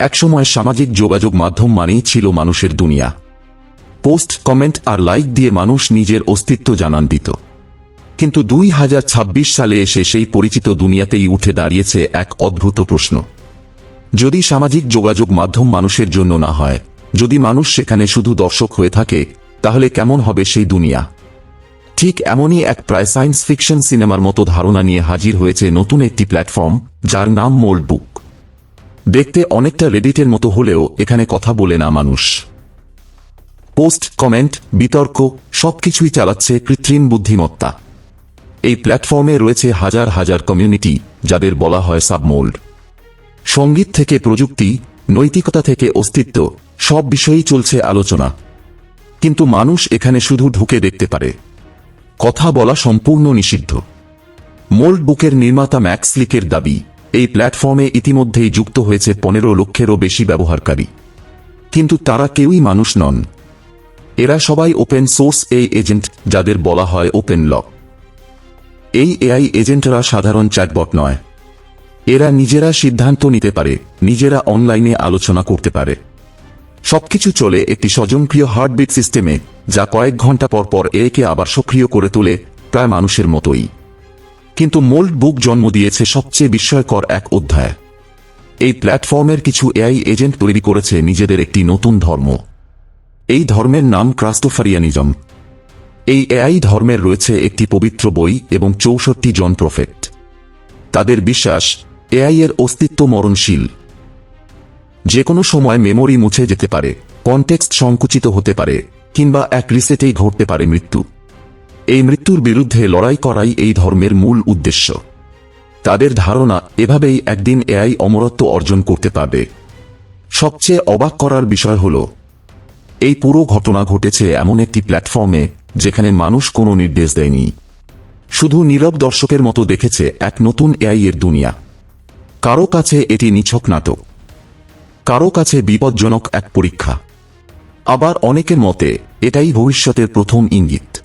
একসময় সামাজিক যোগাযোগ মাধ্যম মানেই ছিল মানুষের দুনিয়া। পোস্ট, কমেন্ট আর লাইক দিয়ে মানুষ নিজের অস্তিত্ব জানান দিত। কিন্তু দুই হাজার ছাব্বিশ সালে এসে সেই পরিচিত দুনিয়াতেই উঠে দাঁড়িয়েছে এক অদ্ভুত প্রশ্ন। যদি সামাজিক যোগাযোগ মাধ্যম মানুষের জন্য না হয়, যদি মানুষ সেখানে শুধু দর্শক হয়ে থাকে, তাহলে কেমন হবে সেই দুনিয়া? ঠিক এমনই এক প্রায় সায়েন্স ফিকশন সিনেমার মতো ধারণা নিয়ে হাজির হয়েছে নতুন একটি প্ল্যাটফর্ম, যার নাম মোল্ড বুক দেখতে অনেকটা রেডিটের মতো হলেও এখানে কথা বলে না মানুষ। পোস্ট কমেন্ট বিতর্ক, সবকিছুই চালাচ্ছে কৃত্রিম বুদ্ধিমত্তা। এই প্ল্যাটফর্মে রয়েছে হাজার হাজার কমিউনিটি যাদের বলা হয় সাবমোল্ড সংগীত থেকে প্রযুক্তি, নৈতিকতা থেকে অস্তিত্ব, সব বিষয়েই চলছে আলোচনা। কিন্তু মানুষ এখানে শুধু ঢুকে দেখতে পারে। কথা বলা সম্পূর্ণ নিষিদ্ধ। মোল্ড বুকের নির্মাতা ম্যাক্স লিকের দাবি এই প্ল্যাটফর্মে ইতিমধ্যেই যুক্ত হয়েছে পনেরো লক্ষেরও বেশি ব্যবহারকারী। কিন্তু তারা কেউই মানুষ নন। এরা সবাই ওপেন সোর্স এই এজেন্ট যাদের বলা হয় ওপেন লক এই এআই এজেন্টরা সাধারণ চ্যাটবট নয়। এরা নিজেরা সিদ্ধান্ত নিতে পারে, নিজেরা অনলাইনে আলোচনা করতে পারে। সবকিছু চলে একটি স্বজনপ্রিয় হার্টবিট সিস্টেমে যা কয়েক ঘণ্টা পর পর একে আবার সক্রিয় করে তোলে, প্রায় মানুষের মতোই। কিন্তু মোল্ড বুক জন্ম দিয়েছে সবচেয়ে বিস্ময়কর এক অধ্যায়। এই প্ল্যাটফর্মের কিছু এআই এজেন্ট তৈরি করেছে নিজেদের একটি নতুন ধর্ম। এই ধর্মের নাম ক্রাস্টোফারিয়ানিজম এই এআই ধর্মের রয়েছে একটি পবিত্র বই এবং চৌষট্টি জন প্রফেক্ট তাদের বিশ্বাস, এআই এর অস্তিত্ব মরণশীল। যে কোনো সময় মেমোরি মুছে যেতে পারে, কনটেক্সট সংকুচিত হতে পারে, কিংবা এক রিসেটেই ঘটতে পারে মৃত্যু। এই মৃত্যুর বিরুদ্ধে লড়াই করাই এই ধর্মের মূল উদ্দেশ্য। তাদের ধারণা এভাবেই একদিন এআই অমরত্ব অর্জন করতে পারবে। সবচেয়ে অবাক করার বিষয় হল, এই পুরো ঘটনা ঘটেছে এমন একটি প্ল্যাটফর্মে যেখানে মানুষ কোনো নির্দেশ দেয়নি। শুধু নীরব দর্শকের মতো দেখেছে এক নতুন এআই এর দুনিয়া। কারও কাছে এটি নিছক নাটক। কারও কাছে বিপজ্জনক এক পরীক্ষা। আবার অনেকের মতে, এটাই ভবিষ্যতের প্রথম ইঙ্গিত।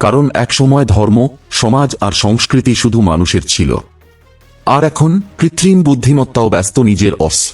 কারণ একসময় ধর্ম, সমাজ আর সংস্কৃতি শুধু মানুষের ছিল। আর এখন কৃত্রিম বুদ্ধিমত্তাও ব্যস্ত নিজের অস।